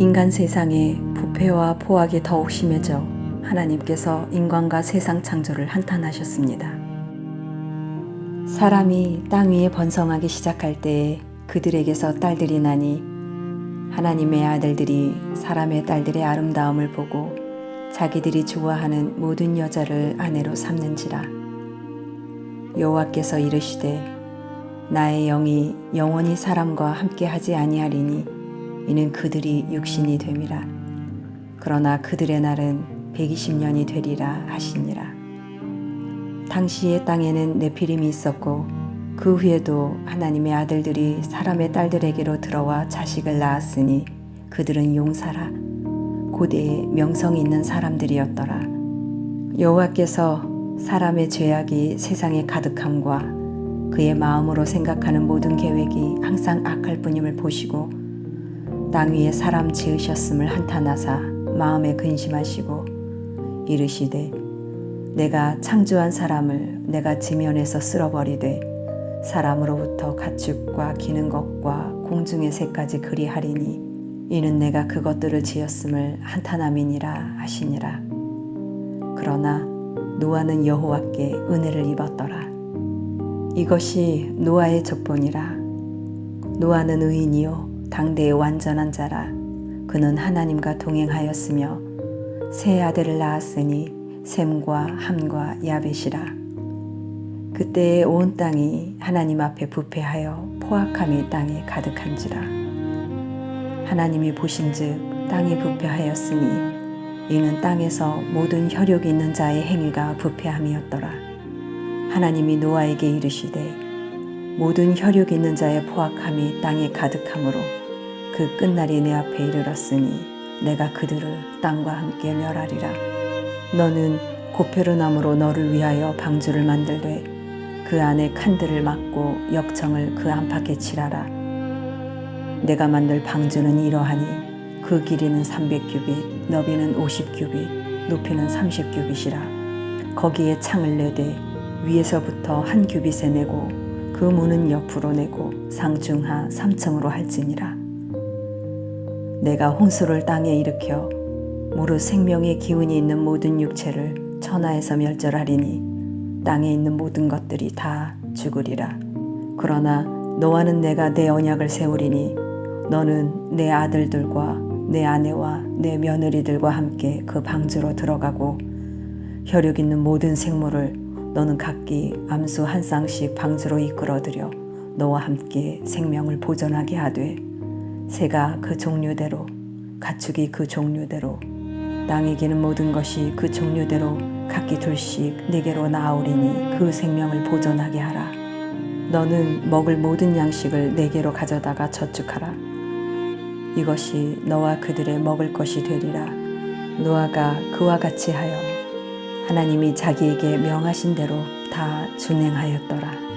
인간 세상에 부패와 포악이 더욱 심해져 하나님께서 인간과 세상 창조를 한탄하셨습니다. 사람이 땅 위에 번성하기 시작할 때에 그들에게서 딸들이 나니 하나님의 아들들이 사람의 딸들의 아름다움을 보고 자기들이 좋아하는 모든 여자를 아내로 삼는지라 여호와께서 이르시되 나의 영이 영원히 사람과 함께하지 아니하리니 이는 그들이 육신이 됨이라. 그러나 그들의 날은 120년이 되리라 하시니라. 당시의 땅에는 네피림이 있었고 그 후에도 하나님의 아들들이 사람의 딸들에게로 들어와 자식을 낳았으니 그들은 용사라. 고대의 명성이 있는 사람들이었더라. 여호와께서 사람의 죄악이 세상에 가득함과 그의 마음으로 생각하는 모든 계획이 항상 악할 뿐임을 보시고 땅 위에 사람 지으셨음을 한탄하사 마음에 근심하시고 이르시되 내가 창조한 사람을 내가 지면에서 쓸어버리되 사람으로부터 가축과 기는 것과 공중의 새까지 그리하리니 이는 내가 그것들을 지었음을 한탄함이니라 하시니라. 그러나 노아는 여호와께 은혜를 입었더라. 이것이 노아의 족본이라. 노아는 의인이요 당대의 완전한 자라. 그는 하나님과 동행하였으며 세 아들을 낳았으니 셈과 함과 야벳이라. 그때에 온 땅이 하나님 앞에 부패하여 포악함이 땅에 가득한지라. 하나님이 보신즉 땅이 부패하였으니 이는 땅에서 모든 혈육이 있는 자의 행위가 부패함이었더라. 하나님이 노아에게 이르시되 모든 혈육 있는 자의 포악함이 땅에 가득함으로 그 끝날이 내 앞에 이르렀으니 내가 그들을 땅과 함께 멸하리라. 너는 고페르나무로 너를 위하여 방주를 만들되 그 안에 칸들을 막고 역청을 그 안팎에 칠하라. 내가 만들 방주는 이러하니 그 길이는 300규빗, 너비는 50규빗, 높이는 30규빗이라. 거기에 창을 내되 위에서부터 한 규빗에 내고 그 문은 옆으로 내고 상중하 3층으로 할지니라. 내가 홍수를 땅에 일으켜 무릇 생명의 기운이 있는 모든 육체를 천하에서 멸절하리니 땅에 있는 모든 것들이 다 죽으리라. 그러나 너와는 내가 내 언약을 세우리니 너는 내 아들들과 내 아내와 내 며느리들과 함께 그 방주로 들어가고 혈육 있는 모든 생물을 너는 각기 암수 한 쌍씩 방주로 이끌어들여 너와 함께 생명을 보존하게 하되 새가 그 종류대로 가축이 그 종류대로 땅에 기는 모든 것이 그 종류대로 각기 둘씩 내게로 나아오리니 그 생명을 보존하게 하라. 너는 먹을 모든 양식을 내게로 가져다가 저축하라. 이것이 너와 그들의 먹을 것이 되리라. 노아가 그와 같이 하여 하나님이 자기에게 명하신 대로 다 준행하였더라.